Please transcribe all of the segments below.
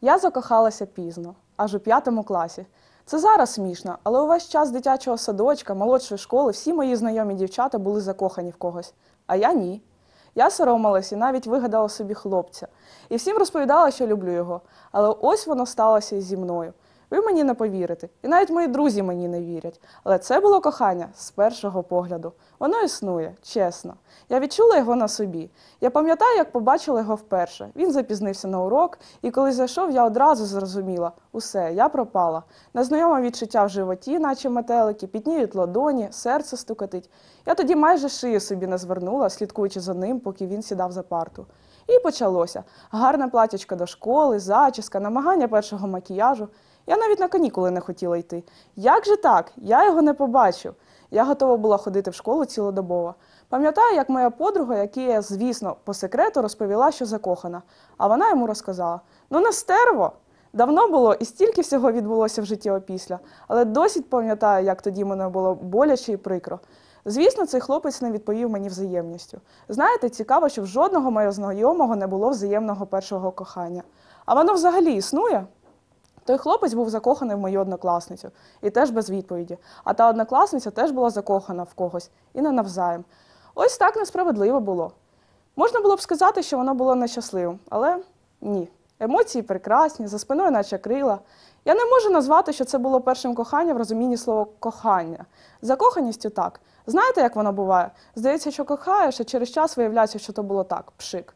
Я закохалася пізно, аж у п'ятому класі. Це зараз смішно, але увесь час дитячого садочка, молодшої школи, всі мої знайомі дівчата були закохані в когось, а я ні. Я соромилась і навіть вигадала собі хлопця. І всім розповідала, що люблю його. Але ось воно сталося зі мною. Ви мені не повірите, і навіть мої друзі мені не вірять. Але це було кохання з першого погляду. Воно існує, чесно. Я відчула його на собі. Я пам'ятаю, як побачила його вперше. Він запізнився на урок, і коли зайшов, я одразу зрозуміла усе, я пропала. Незнайоме відчуття в животі, наче метелики, підніють ладоні, серце стукатить. Я тоді майже шию собі не звернула, слідкуючи за ним, поки він сідав за парту. І почалося. Гарне платячко до школи, зачіска, намагання першого макіяжу. Я навіть на канікули не хотіла йти. Як же так? Я його не побачу. Я готова була ходити в школу цілодобово. Пам'ятаю, як моя подруга, якій звісно, по секрету розповіла, що закохана, а вона йому розказала: ну не стерво. Давно було і стільки всього відбулося в житті опісля, але досі пам'ятаю, як тоді мене було боляче і прикро. Звісно, цей хлопець не відповів мені взаємністю. Знаєте, цікаво, що в жодного моєго знайомого не було взаємного першого кохання. А воно взагалі існує? Той хлопець був закоханий в мою однокласницю і теж без відповіді. А та однокласниця теж була закохана в когось і не навзаєм. Ось так несправедливо було. Можна було б сказати, що воно було нещасливим, але ні. Емоції прекрасні, за спиною наче крила. Я не можу назвати, що це було першим коханням в розумінні слова кохання. Закоханістю так. Знаєте, як воно буває? Здається, що кохаєш, а через час виявляється, що то було так, пшик.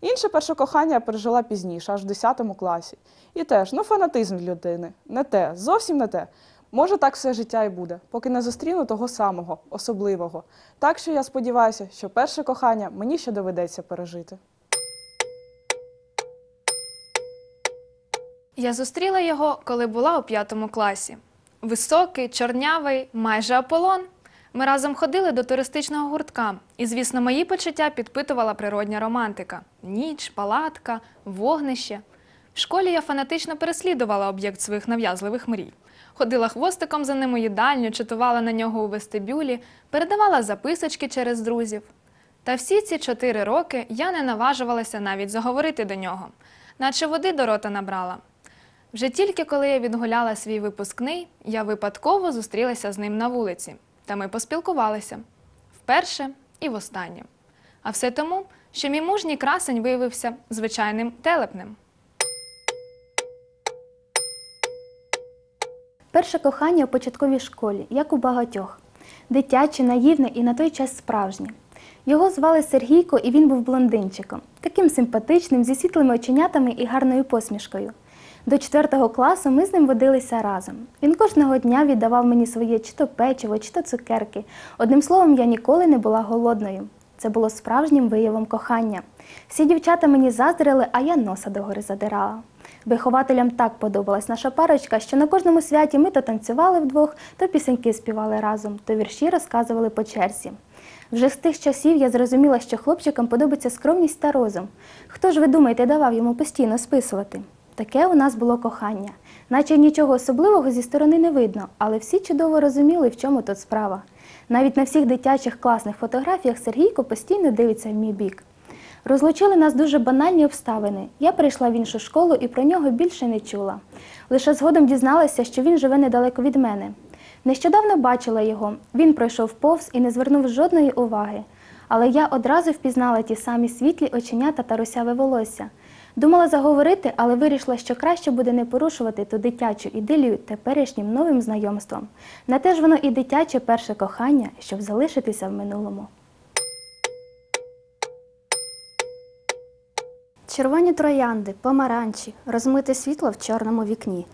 Інше перше кохання я пережила пізніше, аж в 10 класі. І теж, ну, фанатизм людини. Не те, зовсім не те. Може, так все життя і буде, поки не зустріну того самого, особливого. Так що я сподіваюся, що перше кохання мені ще доведеться пережити. Я зустріла його, коли була у п'ятому класі. Високий, чорнявий, майже Аполлон. Ми разом ходили до туристичного гуртка, і, звісно, мої почуття підпитувала природня романтика: ніч, палатка, вогнище. В школі я фанатично переслідувала об'єкт своїх нав'язливих мрій. Ходила хвостиком за ним у їдальню, читувала на нього у вестибюлі, передавала записочки через друзів. Та всі ці чотири роки я не наважувалася навіть заговорити до нього, наче води до рота набрала. Вже тільки коли я відгуляла свій випускний, я випадково зустрілася з ним на вулиці, та ми поспілкувалися вперше і востаннє. А все тому, що мій мужній красень виявився звичайним телепнем. Перше кохання у початковій школі, як у багатьох. Дитяче, наївне і на той час справжнє. Його звали Сергійко, і він був блондинчиком, таким симпатичним, зі світлими оченятами і гарною посмішкою. До 4 класу ми з ним водилися разом. Він кожного дня віддавав мені своє чи то печиво, чи то цукерки. Одним словом, я ніколи не була голодною. Це було справжнім виявом кохання. Всі дівчата мені заздрили, а я носа догори задирала. Вихователям так подобалась наша парочка, що на кожному святі ми то танцювали вдвох, то пісеньки співали разом, то вірші розказували по черзі. Вже з тих часів я зрозуміла, що хлопчикам подобається скромність та розум. Хто ж ви думаєте, давав йому постійно списувати? Таке у нас було кохання. Наче нічого особливого зі сторони не видно, але всі чудово розуміли, в чому тут справа. Навіть на всіх дитячих класних фотографіях Сергійко постійно дивиться в мій бік. Розлучили нас дуже банальні обставини. Я прийшла в іншу школу і про нього більше не чула. Лише згодом дізналася, що він живе недалеко від мене. Нещодавно бачила його. Він пройшов повз і не звернув жодної уваги. Але я одразу впізнала ті самі світлі оченята та русяве волосся. Думала заговорити, але вирішила, що краще буде не порушувати ту дитячу ідилію теперішнім новим знайомством. На те ж воно і дитяче перше кохання, щоб залишитися в минулому. Червоні троянди, помаранчі, розмите світло в чорному вікні.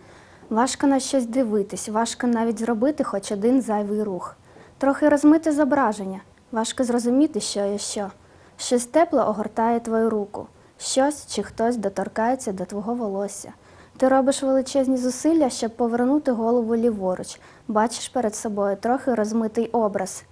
Важко на щось дивитись, важко навіть зробити хоч один зайвий рух. Трохи розмите зображення, важко зрозуміти, що є що. Щось тепло огортає твою руку, щось чи хтось доторкається до твого волосся. Ти робиш величезні зусилля, щоб повернути голову ліворуч, бачиш перед собою трохи розмитий образ.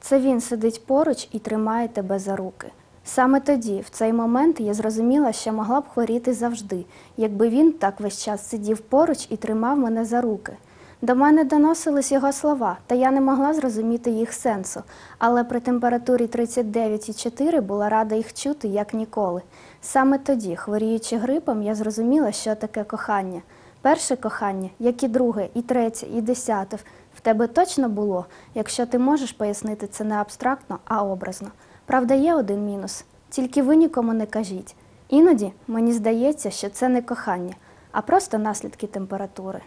Це він сидить поруч і тримає тебе за руки. Саме тоді, в цей момент, я зрозуміла, що могла б хворіти завжди, якби він так весь час сидів поруч і тримав мене за руки. До мене доносились його слова, та я не могла зрозуміти їх сенсу, але при температурі 39,4 була рада їх чути як ніколи. Саме тоді, хворіючи грипом, я зрозуміла, що таке кохання. Перше кохання, як і друге, і третє, і десяте, в тебе точно було, якщо ти можеш пояснити це не абстрактно, а образно. Правда, є один мінус, тільки ви нікому не кажіть. Іноді мені здається, що це не кохання, а просто наслідки температури.